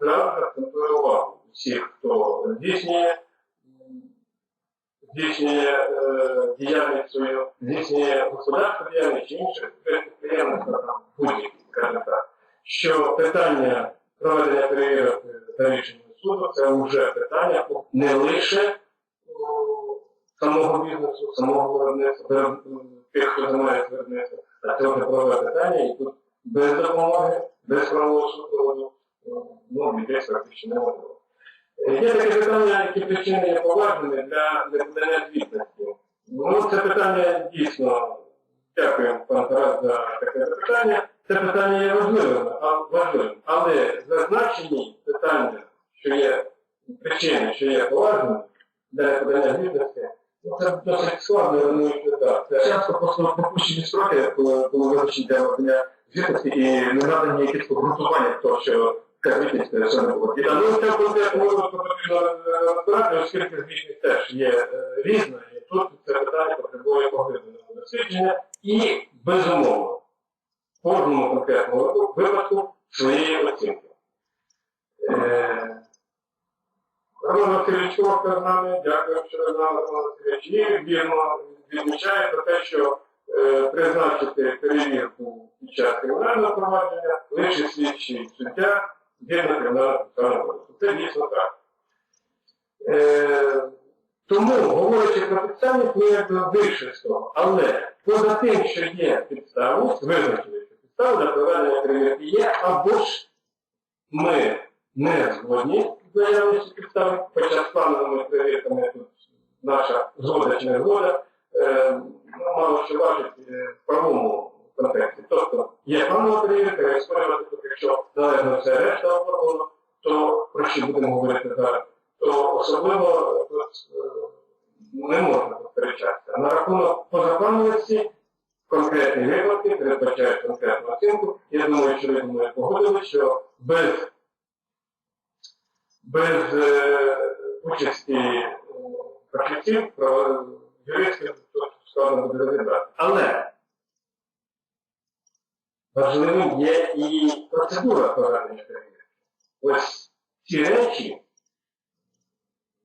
Треба акцентує увагу всіх, хто здійснює, здійснює е, діяльність чи інше підприємництво, там будь-які, так, що питання проведення перевірок за рішенням суду це вже питання не лише самого бізнесу, самого виробництва, тих, хто займається виробництвом, вже питання, і тут без допомоги, без правового супроводу, ну, обійтись практично неможливо. Е, Є таке питання, які причини є поважними для неподання звітності. Ну, це питання дійсно, дякую, пан Тарас, за таке запитання. Це питання є важливим, важливим. але зазначені питання, що є причини, що є поважними для неподання звітності, Часто просто пропущені строки, коли, визначені для надання звітності і не надані якісь обґрунтування того, що така звітність все не було. Та, ну, це випадку потрібно е, розбирати, оскільки звітність теж є е, різна, і тут це питання потребує поглибленого дослідження і, безумовно, кожному конкретному випадку- випадку своєї оцінки. Е, Роман Васильович Ковка з нами, дякую, що ви з нами, Роман Васильович. І вірно відмічає про те, що е, призначити перевірку під час кримінального провадження лише слідчий суддя згідно кримінального кодексу. Це дійсно так. Е, тому, говорячи про підставність, ми якби вийшли з. Але поза тим, що є підставність, визначили, що підстава для проведення перевірки є, або ж ми не згодні з наявністю підстави, хоча з плановими перевірками тут наша згода чи не згода, е, ну, мало що важить е, в правовому контексті. Тобто є планова перевірка, і спорювати, тобто, якщо належно все решта оформлено, то про що будемо говорити зараз, то особливо тут е, не можна посперечатися. На рахунок позаплановості конкретні випадки передбачають конкретну оцінку. Я думаю, що ви думаю, погодили, що без, без е, участі е, фахівців, юристів тут складно буде розібрати. Але важливим є і процедура проведення перевірки. Ось ці речі,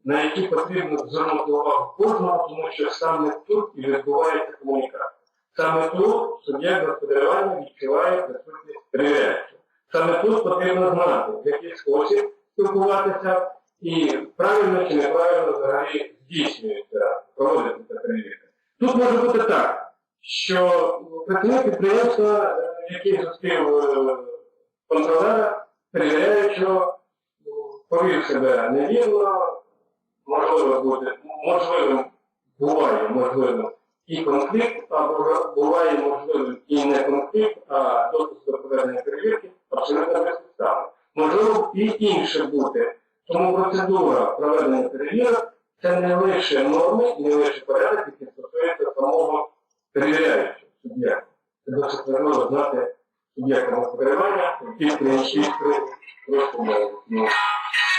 на які потрібно звернути увагу кожному, тому що саме тут і відбувається комунікація. Саме тут суб'єкт господарювання відчуває присутність перевіряючого. Саме тут потрібно знати, в який спосіб спілкуватися і правильно чи неправильно взагалі здійснюється, проводиться перевірка. Тут може бути так, що працівник підприємства, е, який зустрів е, контролера, перевіряючого, ну, повів себе невірно, можливо бути, можливим буває можливим і конфлікт, або буває можливим і не конфлікт, а допуск до проведення перевірки абсолютно безпідставно. Можливо і інше бути. Тому процедура проведення перевірок це не лише норми, і не лише порядок, який стосується самого перевіряючого суб'єкта. Це досить важливо знати суб'єкта господарювання, просто мову. Ну,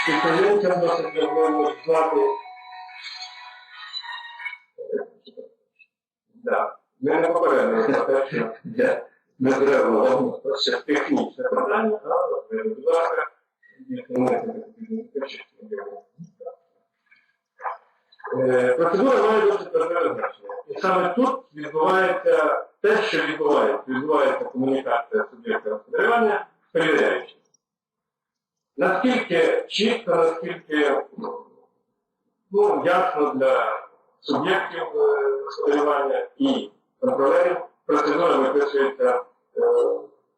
Підприємцям досить важливо знати. Ми не попередили не треба це технічне питання, ви, будь ласка, Е, Процедура має досить важливе значення. І саме тут відбувається те, що відбувається. Відбувається комунікація суб'єкта господарювання з перевіряючим. Наскільки чітко, наскільки ну, ясно для суб'єктів е, господарювання і контролерів процедура виписується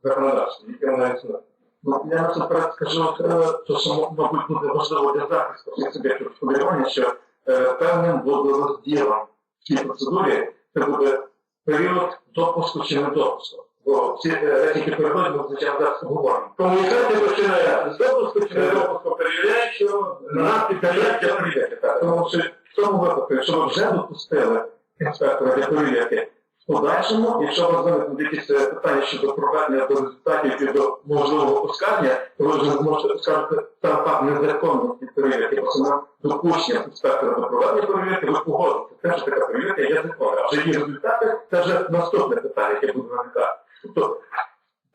законодавством, яке існує. Ну, я насамперед скажу е, то, що, мабуть, буде важливо для захисту всіх суб'єктів господарювання, що е, певним водорозділом в цій процедурі це буде період допуску чи недопуску. Бо всі е, речі, які переходять, ми звичайно зараз говоримо. Комунікація починає з допуску чи не допуску перевіряючого на підприємство. для перевірки. Тому що в цьому випадку, якщо ви вже допустили інспектора для перевірки, подальшому, якщо у вас якісь е, питання щодо проведення до результатів і до можливого оскарження, то ви вже зможете оскаржити сам факт незаконності перевірки, бо саме допущення інспектора до проведення перевірки, ви погодите. Те, що така перевірка є законна. А вже її результати, це вже наступне питання, яке буде виникати. Тобто,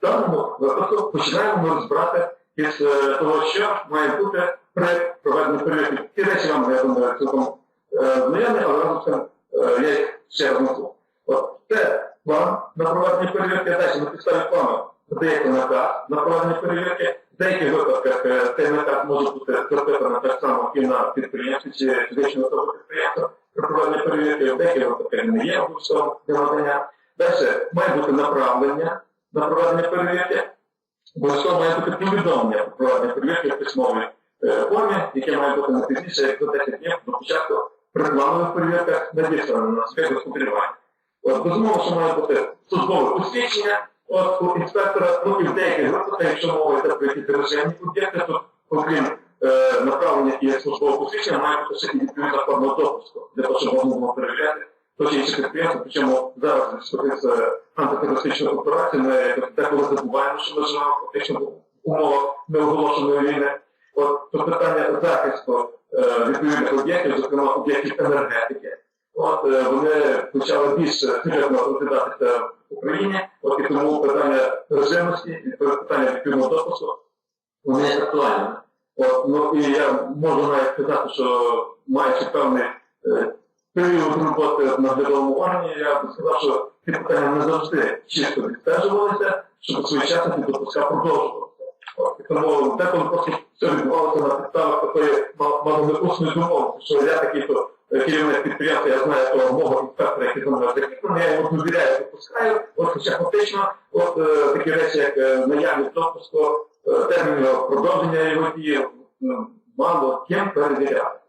в даному випадку починаємо ми розбирати із е, того, що має бути при проведенні перевірки. Ті речі вам, я думаю, цілком е, знайомі, але разом з тим е, я їх ще назву. От це план на проведення перевірки, далі на підставі плану подається наказ на проведення перевірки. В деяких випадках е, цей наказ може бути запитаний так само і на підприємстві чи фізичну особу підприємства при проведенні перевірки, в деяких випадках не є обов'язковим для надання. Далі має бути направлення на проведення перевірки. Обов'язково має бути повідомлення про проведення перевірки в письмовій е, формі, яке має бути не пізніше, як за 10 днів до початку при планових перевірках надіслано на своє господарювання. Безумовно, що має бути службове посвідчення от, у інспектора, ну і в деяких випадках, якщо мова йде про якісь режимні об'єкти, то окрім е, направлення і службового посвідчення, має бути ще і відповідна форма допуску, для того, щоб можна було перевіряти то чи інше підприємство, причому зараз з антитерористичною операцією ми деколи забуваємо, що ми живемо фактично в умовах неоголошеної війни. От то питання захисту е, відповідних об'єктів, зокрема об'єктів енергетики. Е, вони почали більш серйозно розглядатися в Україні, от і тому питання режимності питання відповідного допуску вони є актуальними. От, ну і я можу навіть сказати, що маючи певний е, період роботи в наглядовому органі, я б сказав, що ці питання не завжди чисто відстежувалися, щоб своєчасно ці допуска продовжувалися. Тому деколи просто все відбувалося на підставах такої маломитусної домовленості, що я такий-то е, керівник підприємства, я знаю того мого інспектора, який за мною закріплений, я йому довіряю, допускаю, от хоча фактично, от е, такі речі, як е, наявність допуску, е, термін його продовження його дії, мало ким перевіряти.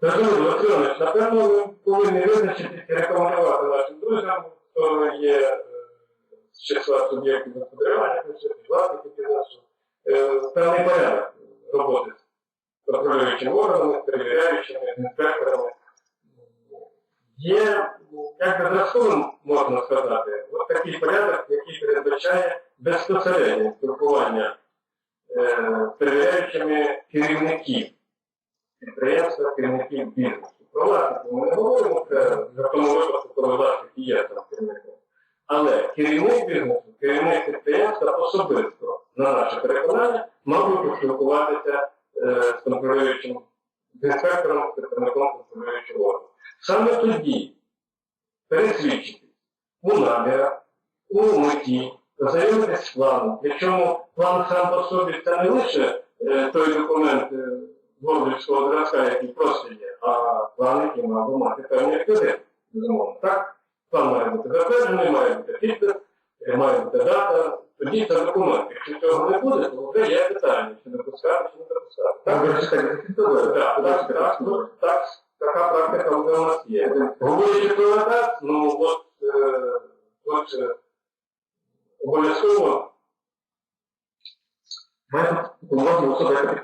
Розумію, Василь напевно, ви повинні визначитися і рекомендувати нашим друзям, хто є з числа суб'єктів господарювання, власників е, певний порядок роботи з контролюючими органами, перевіряючими, інспекторами. Є, як би зразковим можна сказати, от такий порядок, який передбачає безпосереднє спілкування е, перевіряючими керівників підприємства, керівників бізнесу. Про власників ми не говоримо це в тому випадку, коли власник є там керівником. Але керівник бізнесу, керівник підприємства особисто, на наше переконання, мав би поспілкуватися е, з контролюючим з інспектором, з представником контролюючого органу. Саме тоді пересвідчити у намірах, у меті, ознайомитись з планом. Причому план сам по собі це не лише е, той документ е, Гордівського зразка, який просто є, а план, який мав мати певні. Безумовно, так? План має бути затверджений, має бути підпис, е, має бути дата. Тоді це документ. Якщо цього не буде, то вже є питання, чи допускати, чи не допускати. Так, Так, так так, так, так, ну, так, така практика вже у нас є. Говорячи про наказ, ну от, е, от е, обов'язково бути можна особа, яка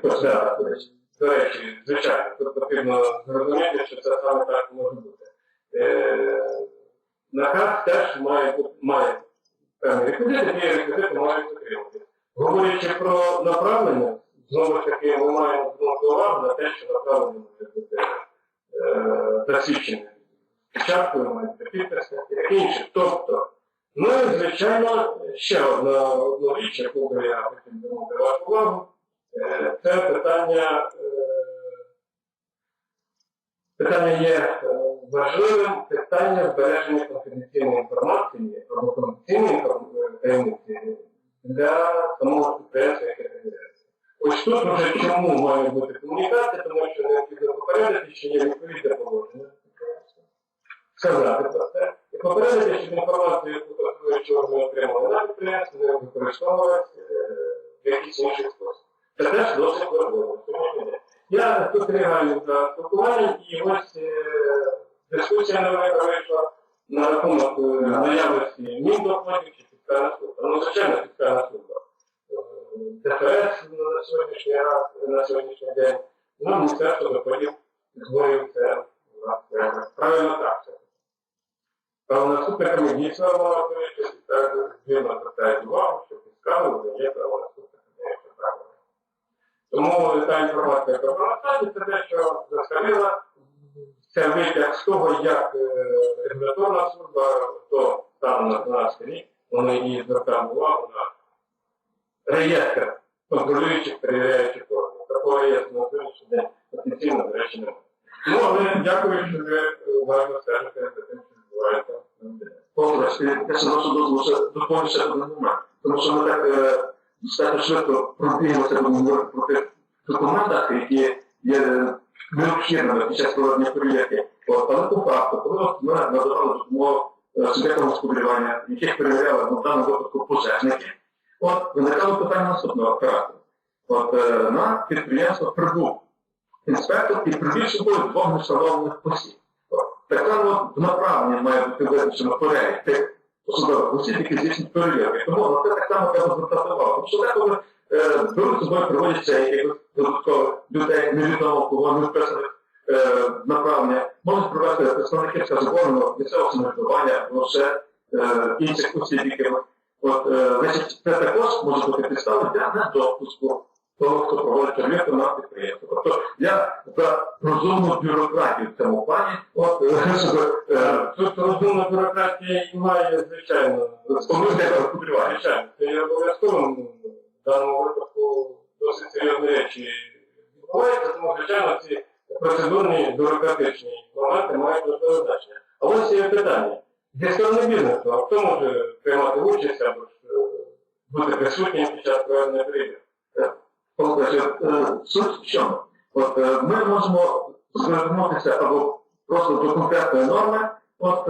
до речі, звичайно, тут потрібно зрозуміти, що це саме так може бути. Е, наказ теж має має реквізити, ті реквізити мають отримати. Говорячи про направлення, знову ж таки, ми маємо звернути увагу на те, що направлення може бути е, засвідчене спочаткою, має і таке інше. Тобто, ну і звичайно, ще одна, одна річ, яку я хотів звернути вашу увагу, Е, Це питання, е, питання є е, важливим, питання збереження конфіденційної інформації або конфіденційної е, таємниці для самого підприємства, яке перевіряється. Ось тут вже чому має бути комунікація, тому що необхідно попередити, що є відповідне положення. Сказати про це. І попередити, щоб інформацію, яку контролюючого ми отримали на підприємстві, не використовувалася е, в якийсь інший спосіб. Це теж досить важливо. Я спостерігаю за спілкуванням і ось е, дискусія новина вийшла на рахунок е, наявності міндоходів чи фіскальна служба. Ну, звичайно, фіскальна служба. ДФС на сьогоднішній раз, на сьогоднішній день, ну, Міністерство доходів створюється власне, правильно так. це. Наступниками дійсно вважається, так вірно звертають увагу, що фіскально видає право наступника. правильно. Тому та інформація, яка була на це те, що заскалила, це витяг з того, як е, регуляторна служба до стану на 12 рік Вони і звертали увагу на реєстр контролюючих, перевіряючих органів. Такого реєстру на сьогоднішній день офіційно, до речі, немає. Ну, але дякую, що ви уважно стежите за тим, що відбувається на Україні. Олег, я ще вашу дозволу доповню ще один момент. Тому що ми так е, достатньо швидко пробіглися будемо говорити про тих документах, які є необхідними під час проведення перевірки. Але по факту, коли ми надавали допомогу е, суб'єктам господарювання, яких перевіряли ну, в даному випадку пожежники, от виникало питання наступного характеру. От е, на підприємство прибув інспектор і привів собою двох невстановлених осіб. Так само в направленні має бути визначено перелік тих посадових осіб, які здійснюють перевірки. Тому на це так само треба звертати увагу. Тому що деколи е, беруть собою приводять ще якихось додаткових людей, невідомо кого, не вписаних е, направлення, можуть привести представники скажімо, органу місцевого самоврядування або ще е, інших осіб, яких От, е, значить, це також може бути підставою для недопуску того, хто проводить перевірку на підприємство. Тобто я за розумну бюрократію в цьому плані, от, е, е, Тут розумна бюрократія і має, звичайно, спомогти розподілювати. Звичайно, це є обов'язковим в даному випадку досить серйозні речі відбуваються, тому, звичайно, ці процедурні бюрократичні моменти мають важливе значення. А ось є питання. Зі сторони бізнесу, а хто може приймати участь або ж бути присутнім під час проведення перевірки? Суть в чому? От ми можемо звернутися або просто до конкретної норми, от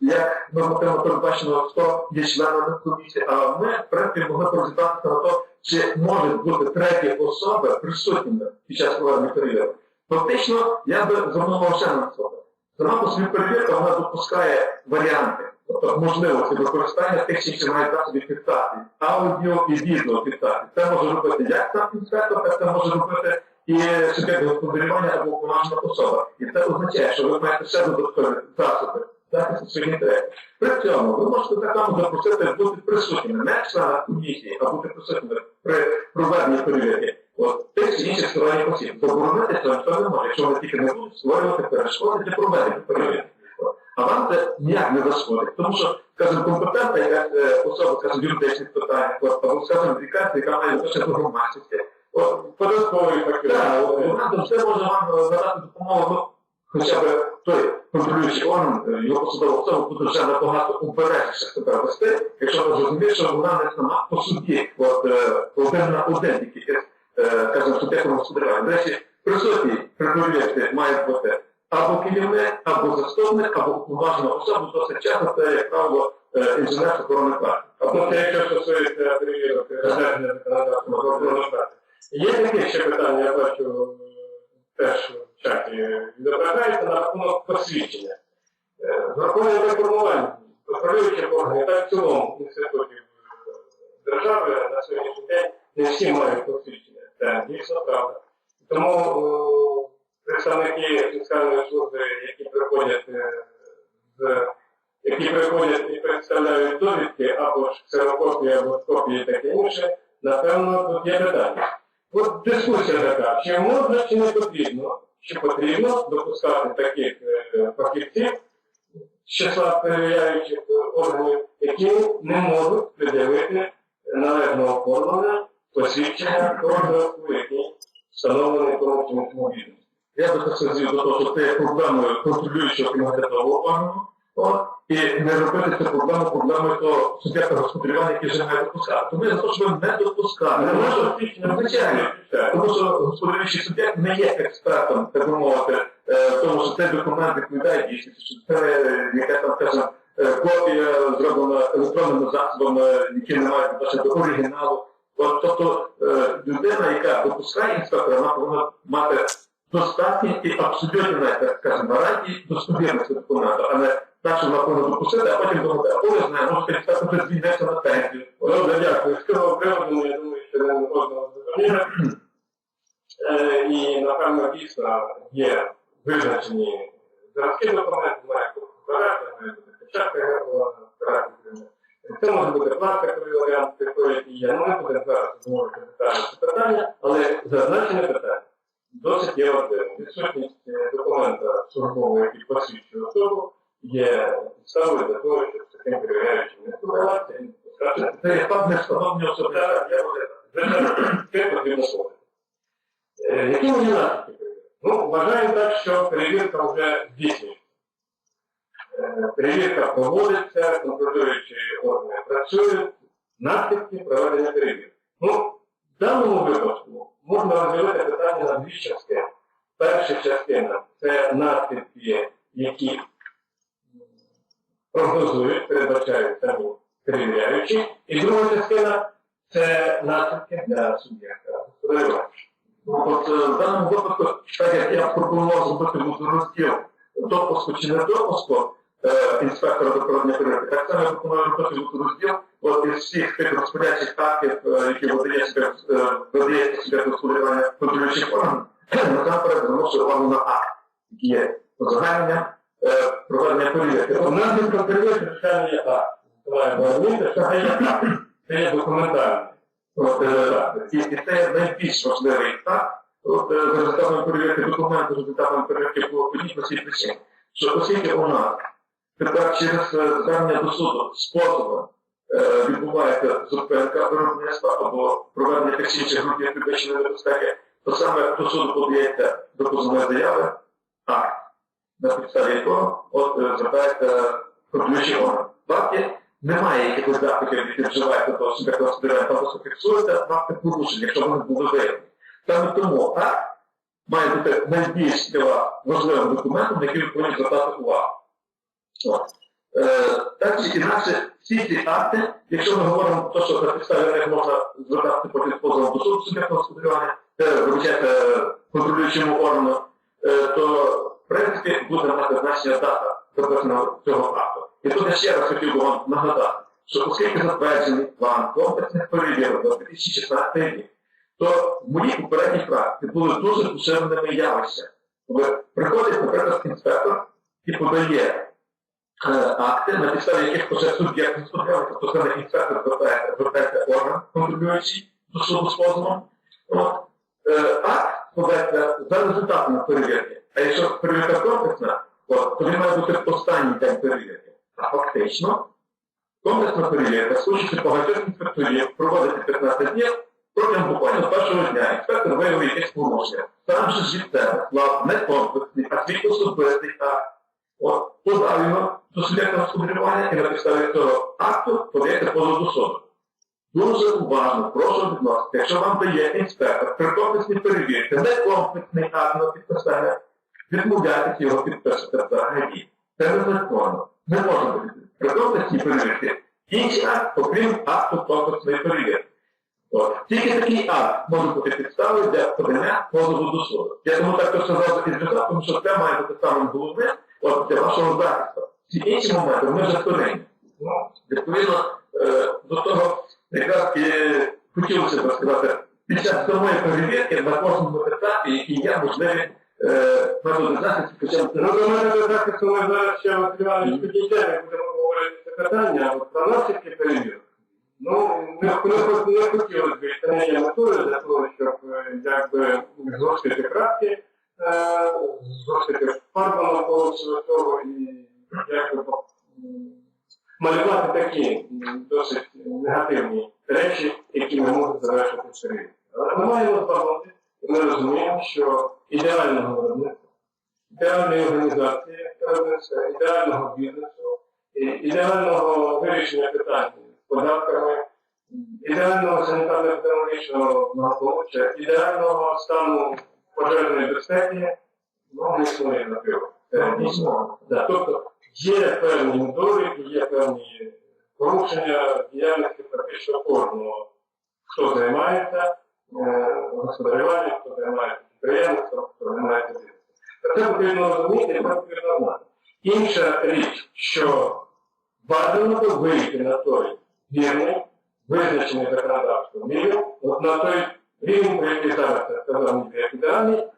як нормативно передбачено, хто є членами комісії, а ми, в принципі, могли розібратися на те, чи можуть бути треті особи присутніми під час проведення перевірки. Фактично, я би звернув ще на себе. Сама по вона допускає варіанти, тобто можливості використання тих інших засобів фіксації, аудіо і відео фіксації. Це може робити як сам інспектор, так це може робити і суб'єкт господарювання або уповноважена особа. І це означає, що ви маєте ще додаткові засоби захисту своїх інтересів. При цьому ви можете так само запросити бути присутніми, не члена комісії, а бути присутніми при проведенні перевірки. От тих чи інших осіб. Заборонити це ніхто не може, якщо вони тільки не будуть створювати перешкоди для проведення перевірки. А вам це ніяк не зашкодить, тому що, скажімо, компетентна якась е, особа, скажімо, юридичних питаннях, от, або, скажімо, якась, яка має відношення до громадськості. Податковий пакет. так, вона все може вам е, надати допомогу, ну, хоча б той контролюючий орган, е, його посадова особа буде вже набагато обережніше себе вести, якщо вона зрозуміє, що вона не сама по суді, от один на один тільки, е, суб'єктом господарювання. До речі, присутній при має бути або керівник, або заступник, або уповноважена особа, досить часто це, як правило, е, інженер охорони праці. Або це, якщо стосується перевірок резервне законодавство. Є таке ще питання, я бачу е, теж в чаті відображається на рахунок посвідчення. Е, Враховує реформування контролюючих органів, так в цілому інститутів е, держави на сьогоднішній день не всі мають посвідчення. Це дійсно правда. Тому е, представники фіскальної служби, які приходять е, які приходять і представляють довідки або ж ксерокопії, або копії таке інше, напевно, тут є питання. От дискусія така, чи можна, чи не потрібно, чи потрібно допускати таких е, фахівців з числа перевіряючих органів, які не можуть пред'явити належного оформлення посвідчення розвитку, який встановлений корупційним відомством. Я би це звів до того, що це є проблемою контролюючого і наглядового органу, і не робити це проблему проблемою того суб'єкта господарювання, який вже має допускати. Тому я за те, щоб не допускати. Не може звичайно, тому що господарюючий суб'єкт не є експертом, так би мовити, е, тому, що цей документ відповідає дійсності, що це е, яка там, скажімо, е, копія зроблена електронними засобами, які не мають відношення до оригіналу. Тобто е, людина, яка допускає інспектора, вона повинна мати достатні і абсолютні, навіть, так скажемо, гарантії достовірності документу, а не так, що вона повинна допустити, а потім думати, а коли знає, може інспектор вже звільнився на пенсію. Добре, дякую. З цього приводу, я думаю, що не можна зрозуміти. Е, І, напевно, дійсно є визначені зразки документів, має бути фотографія, має бути печатка гербова, фотографія. Це може бути пластиковий варіант, який є. Ну, ми будемо зараз обговорити детально це питання, але зазначене питання досить є важливим. Відсутність е, документа службового, який посвідчує особу, є підставою для того, щоб з таким перевіряючим не спілкуватися не. Це є факт невстановлення особи. Так, я говорю, звичайно, це потрібно слухати. Е, Які мені наслідки? Ну, вважаю так, що перевірка вже здійснюється. Перевірка проводиться, контролюючі органи працюють, наслідки проведення перевірки. Ну, в даному випадку можна розділити питання на дві частини. Перша частина це наслідки, які прогнозують, передбачають самі перевіряючі. І друга частина це наслідки для суб'єкта От е, в даному випадку, так як я пропонував зробити розділ допуску чи не допуску інспектора до проведення перевірки, так само пропоную робити розділ от із всіх тих розпорядчих актів, е, які видає себе, е, видає себе господарювання контролюючих органів, насамперед заносить увагу на акт, який є озагальнення е, проведення перевірки. У нас від перевірки звичайно є акт. Це є документальний. Е, і, це найбільш важливий етап. От, е, за результатами перевірки документу, за результатами перевірки по одній простій причині, що оскільки у нас тепер через звернення до суду способом е, відбувається зупинка виробництва або проведення тих інших груп підвищеної небезпеки, то саме до суду подається до позовної заяви акт, на підставі якого от е, звертається контролюючий орган. Факті немає якихось заходів, які вживаються до суб'єкта господарювання, там просто фіксуються факти порушень, якщо вони були виявлені. Саме тому акт має бути найбільш важливим документом, на який ви повинні звертати увагу. Е, так чи інакше, всі ці акти, якщо ми говоримо про те, що на підставі них можна звертати потім позовом до суду суб'єкта господарювання, е, вибачайте, контролюючому органу, е, то в принципі буде мати значення дата записаного цього акту. І тут я ще раз хотів би вам нагадати, що оскільки затверджений план комплексних перевірок на 2016 рік, то в моїй попередній практиці були дуже поширеними явища. Приходить, наприклад, інспектор і подає акти, на підставі яких почав суб'єкт господарювання, тобто не інспектор звертається, орган контролюючий до суду з. Е, акт складається за результатами перевірки. А якщо перевірка комплексна, то він має бути останній день перевірки. А фактично, комплексна перевірка, служиться багатьох інспекторів, проводиться 15 днів, протягом буквально першого дня інспектор виявив якесь порушення. Сам же ж від себе склав не комплексний, а свій особистий акт. От, подав його до суб'єкта господарювання і на підставі цього акту подається позов до суду. Дуже уважно, прошу відносити, якщо вам дає інспектор при комплексній перевірці не комплексний акт на підписання, відмовляйтесь його підписати взагалі. Це незаконно. Не може бути при комплексній перевірці інший акт, окрім акту комплексної перевірки. От. Тільки такий акт може бути підставою для подання позову до суду. Я тому так сказав і зв'язав, тому що це має бути самим головним от, для вашого захисту. Всі інші моменти вони вже вторинні. Ну, відповідно, е, до того якраз і хотілося б сказати, під час самої перевірки на кожному етапі, які є можливі е, методи захисту, хоча Ну, до мене до захисту ми зараз ще Іванович підійдемо, будемо говорити це питання, а от про наслідки перевірок. Ну, не, не, не хотілося б, є метою для того, щоб е, якби згостити краски, е, згостити фарбу навколо всього цього і якби малювати такі досить негативні речі, які не можуть завершити перевірку. Але ми маємо збагнути, і ми розуміємо, що ідеального виробництва ідеальної організації виробництва, ідеального бізнесу, ідеального вирішення питань податками, ідеального санітарно-епідеміологічного благополуччя, ідеального стану пожежної безпеки, ну, не існує наприклад. Це дійсно. Тобто є певні недоліки, є певні порушення діяльності практично кожного, хто займається е, господарюванням, хто займається підприємством, хто займається бізнесом. Це потрібно розуміти, і це потрібно знати. Інша річ, що бажано би вийти на той вірний, визначений законодавством от на той рівень, сказав, ніби як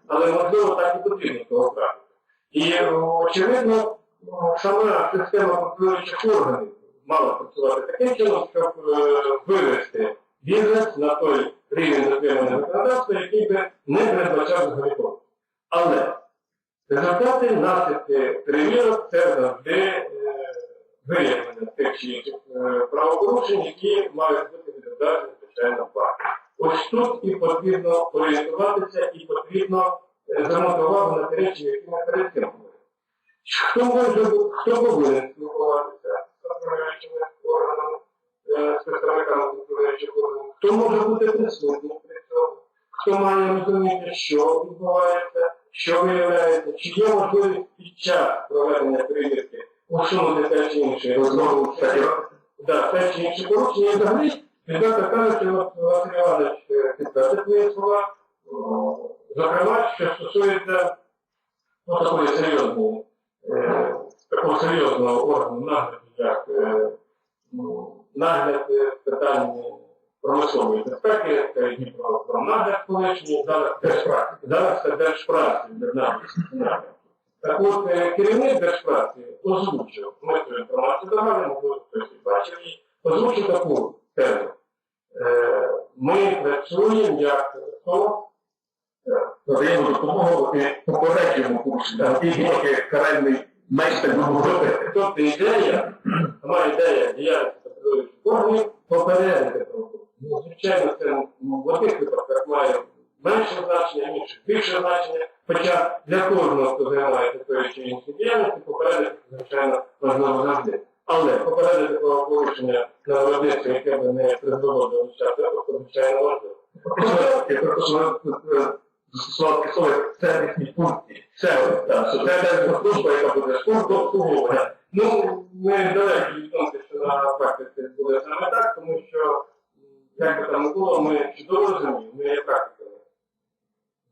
але можливо так і потрібно того практики. І е, очевидно, ну, сама система контролюючих органів мала працювати таким чином, щоб е, вивести бізнес на той рівень дотримання законодавства, який би не передбачав взагалі. Але Результати наслідки перевірок це завжди е, виявлення тих чи інших правопорушень, які мають бути відображені звичайно факті. Ось тут і потрібно орієнтуватися, і потрібно е, звернути увагу на ті речі, які ми перед цим. Хто може хто повинен спілкуватися з контролюючими органами, е, з представниками контролюючих органів, хто може бути присутнім при цьому, хто має розуміти, що відбувається, що виявляється, чи є можливість під час проведення перевірки усунути те чи інше таки, те чи інше порушення, і взагалі, відверто кажучи, от Василь Іванович е, підтвердив слова, ну, зокрема, що стосується ну, такої серйозної, е, такого серйозного органу нагляду, як е, ну, нагляд питань промислової безпеки, це Дніпро нагляд колишній, зараз держпраці. Зараз це держпраці, державний нагляд. Так от керівник держпраці озвучив, ми цю інформацію давали, можливо, хтось бачив озвучив таку тему. Е, Ми працюємо як хто надаємо допомогу і попереджуємо порушення. Ті блоки каральний майстер вибудови. Тобто ідея, сама ідея діяльності контролюючих органів попередити. Ну, звичайно, це в одних випадках має менше значення, в більше значення. Хоча для кожного, хто займається тою чи іншою діяльністю, попередити, звичайно, важливо завжди. Але попередити правопорушення на виробництво, яке би не призвело до нещастя, то звичайно важливо. Я прошу застосувати слово сервісні функції. Сервіс, так, що це сервісна служба, яка буде служба обслуговування. Ну, ми далекі від того, що на практиці буде саме так, тому що, як би там було, ми чудово розуміємо, ми є практиками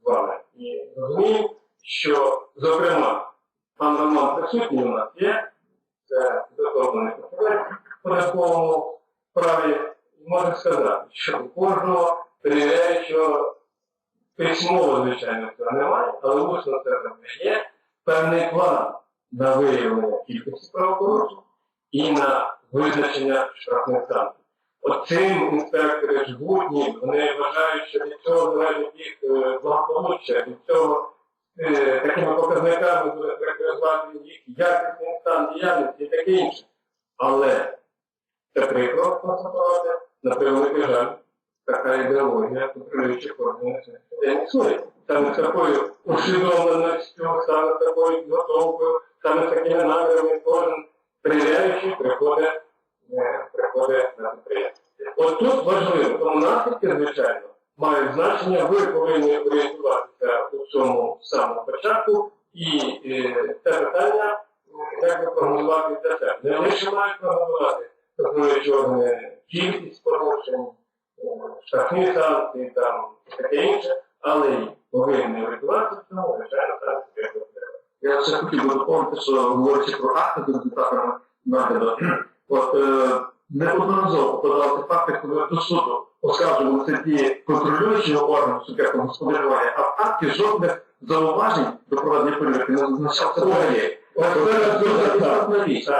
з вами. І розуміємо, що, зокрема, пан Роман присутній у нас є, це підготовлений фахівець в податковому праві, можна сказати, що у кожного перевіряючого письмово, звичайно, цього немає, але усно це завжди є певний план на виявлення кількості правопорушень і на визначення штрафних санкцій. Оцим інспектори живуть, ні, вони вважають, що від цього залежить їх е, благополуччя, від цього такими показниками буде характеризувати їх якісний стан діяльності і таке інше. Але це прикро констатувати, на превеликий жаль, така ідеологія органів на існує. Саме з такою усвідомленістю, саме з такою підготовкою, саме з такими намірами кожен перевіряючий приходить, е, приходить на підприємство. От тут важливо, тому наслідки, звичайно, мають значення, ви повинні орієнтуватися у цьому з самого початку, і е, це питання, як би прогнозувати для себе. Не лише мають прогнозувати контролюючі органи кількість порушень, е, штрафні санкції там таке інше, але й повинні орієнтуватися в цьому, звичайно, себе. Я ще хотів би доповнити, що говорячи про акти з результатами нагляду, от е, неодноразово подавалися факти, коли до суду оскаржувалися ті контролюючі органи суб'єктом господарювання, а в акті жодних зауважень до проведення перевірки не зазначався взагалі.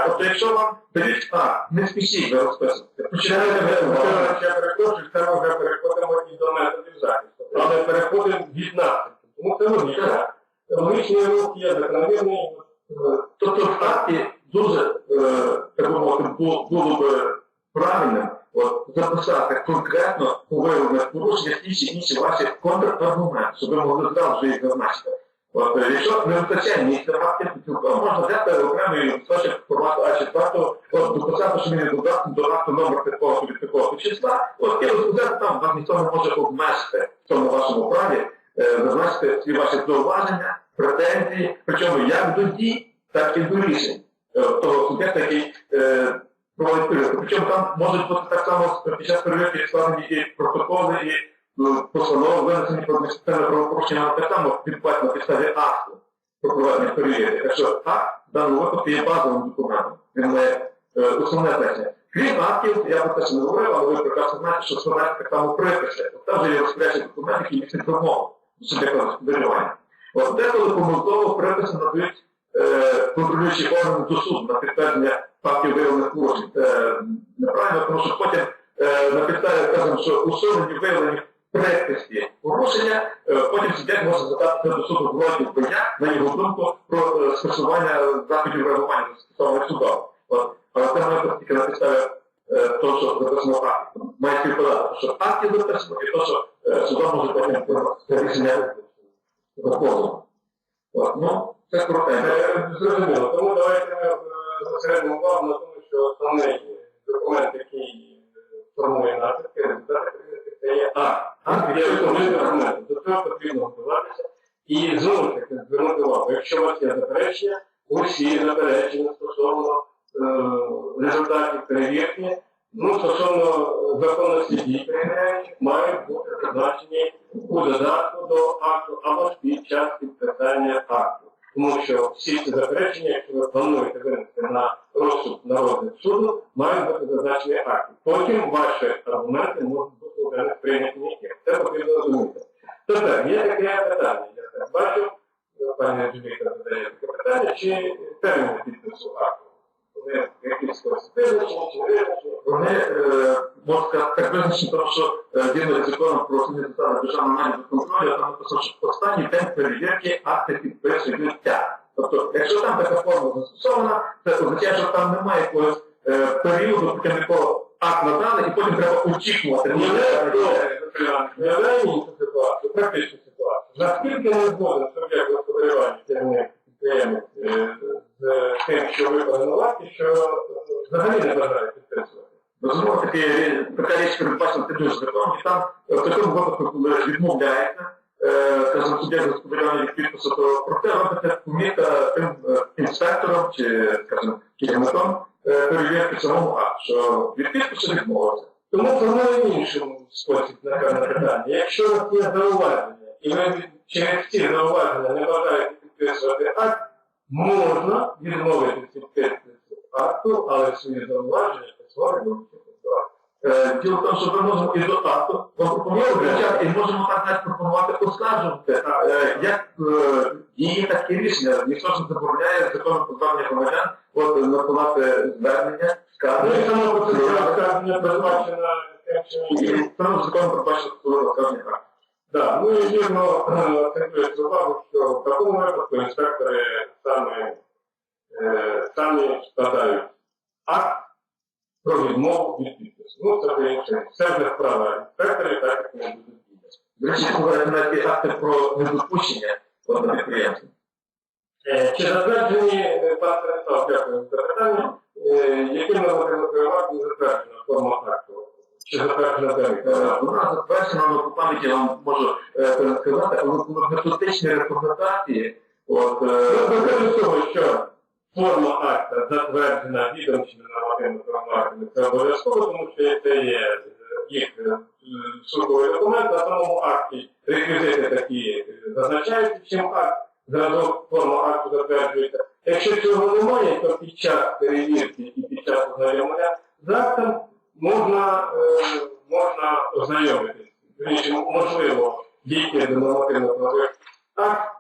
Тобто, якщо вам дають акт, не спішіть ви розписувати. Починаєте ви Я перепрошую, це ми вже переходимо і до методів захисту. Але переходимо від наслідків. Тому це логічно. Логічний рух є закономірний. Тобто в акті дуже, е, так було б правильним записати конкретно по виявлених порушеннях ті чи інші ваші контраргументи, щоб ви могли зразу їх зазначити. От, якщо не вистачає місця в то цілком можна взяти окремий листочок формату А4, от, дописати, що він є додатком до акту номер такого від такого числа, от, і розказати там, вас ніхто не може обмежити в цьому вашому праві, е, зазначити всі ваші зауваження, претензії, причому як до дій, так і до рішень е, того суб'єкта, який е, проводить перевірку. Причому там можуть бути так само під час перевірки складені і протоколи, і е, постанови, винесені про адміністративне правопорушення, так само відбувають на підставі акту про проведення перевірки. Так що акт в даному випадку є базовим документом. Він має основне значення. Крім актів, я про це ще не говорив, але ви прекрасно знаєте, що складається так само приписи. Там вже є розпорядчий документ, який містить вимогу до суб'єкта господарювання. От деколи помилково приписи надають контролюючі органи до суду на підтвердження фактів виявлених порушень. Це неправильно, тому що потім е, на підставі кажемо, що усунені виявлені приписі порушення, е, потім суддя може задати до суду вроді подня на його думку про е, скасування заходів реагування застосованих судом. Але це має тільки на підставі е, того, що записано акті. Має співпадати, що в акті записано, і то, що е, судом може потім це рішення. Ну, це коротенько. Е, Зрозуміло. Тому давайте ми е, зосередимо увагу на тому, що основний документ, який е, формує наслідки, результати перевірки, це є. Акт є основним документом. До цього потрібно готуватися. І знову ж таки звернути увагу, якщо у вас є заперечення, усі заперечення стосовно е, результатів перевірки, ну, стосовно законності дій перевіряючих, мають бути зазначені у додатку Тому що всі ці заперечення, якщо ви плануєте винести на розсуд на розгляд суду, мають бути зазначені акти. Потім ваші аргументи можуть бути вже не сприйняті. Це потрібно розуміти. Тепер є таке питання. Я так бачу, пані Анжеліка задає таке питання, чи терміни підпису акту. Вони не визначені. Е, можна сказати, так визначені, тому що е, згідно з законом про основні засади державного аналізу контролю, там написано, що останній день перевірки акти підписуються. Тобто, якщо там така форма застосована, це означає, що там немає якогось е, періоду, поки якого акт наданий, і потім треба очікувати. Не уявляє ситуацію, практичну ситуацію. Наскільки не згоден суб'єкт господарювання керівник підприємець е, з тим, що ви винуваті, що е, взагалі не бажає підписувати. Безумовно, такі, така річ передбачена тим же законом, і там е, в такому випадку, відмовляється, е, скажімо, суддя господарювання від підпису, то про це робиться помітка тим е, інспектором чи, скажімо, керівником е, перевірки самому акту, що від підпису відмовився. Тому формує іншому спосіб на питання. Якщо у вас є зауваження, і ви через ці зауваження не бажаєте підписувати акт, можна відмовитися від підпису акту, але свої зауваження Е, Діло в тому, що ми можемо і до акту пропонувати і можемо так навіть пропонувати оскаржувати, е, як е, дії такі рішення. Ніхто ж не забороняє законом про звернення громадян надсилати звернення, Ну скарги. і саме процедура скарження передбачена І тому законом передбачено процедура оскарження прав. Да, ну і вірно акцентується увагу, що в такому випадку інспектори саме, е, самі складають акт про відмову від підпису. Ну, це інше. Це вже справа інспекторів, так як вони будуть діяти. Речі, говорять навіть і акти про недопущення от, на підприємстві. Е, Чи затверджені, пан Станіслав, дякую за питання, яким нормативно актом затверджена форма акту? Чи затверджена тарифа? Вона затверджена, але по пам'яті я вам можу е, пересказати, але методичній рекомендації, от, Ну, з того, що форма акта затверджена відомчими нормативними форматами, це обов'язково, тому що це є е, їх е, службовий документ, на самому акті реквізити такі е, зазначаються, чим акт, зразок форма акту затверджується. Якщо цього немає, то під час перевірки і під час ознайомлення з актом можна, можна ознайомитись. Можливо, дійти до нормативно-правових акт,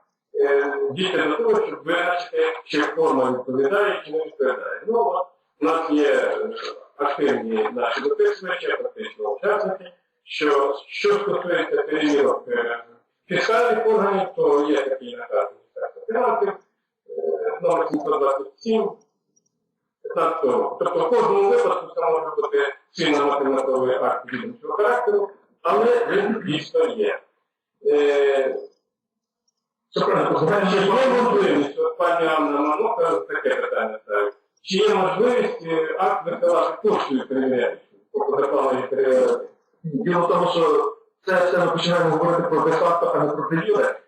дійти до того, щоб визначити, чи форма відповідає, чи не відповідає. Ну, нас є е, активні наші дописувачі, фактично учасники, що, що стосується перевірок е, фіскальних органів, то є такий наказ Міністерства фінансів, е, номер 727, 15 року. Тобто в кожному випадку це може бути свій нормативно-правовий акт відомчого характеру, але він дійсно є. Це правильно, є можливість, от пані Анна Манока таке питання ставить, чи є можливість е, акт висилати поштою перевіряючи, поки законної перевіряючи? Діло в тому, що це все ми починаємо говорити про де-факто, а не про де-юре.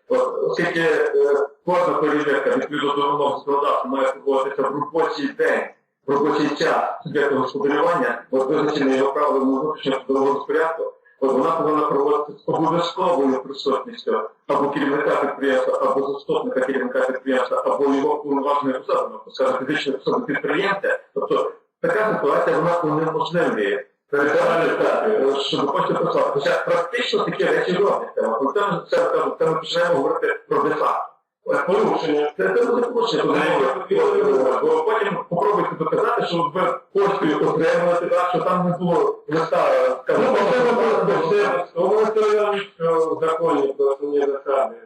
Оскільки е, кожна перевірка відповідно до вимог законодавства має проводитися в робочий день, в робочий час суб'єкту господарювання, визначений його правилами внутрішнього судового розпорядку, вона повинна проводитися з обов'язковою присутністю або керівника підприємства, або заступника керівника підприємства, або його повноваження особи, скажімо, фізичної особи підприємця. Тобто така ситуація вона унеможливлює передавати так, щоб хочете працювати. Хоча практично такі речі робляться. Це, ми починаємо говорити про де-факто. Порушення. Це, буде порушення, то не Бо потім попробуйте доказати, що ви пошткою отримали, так, що там не було листа, Ну, скажімо, це що. Тому в законі про основні засади.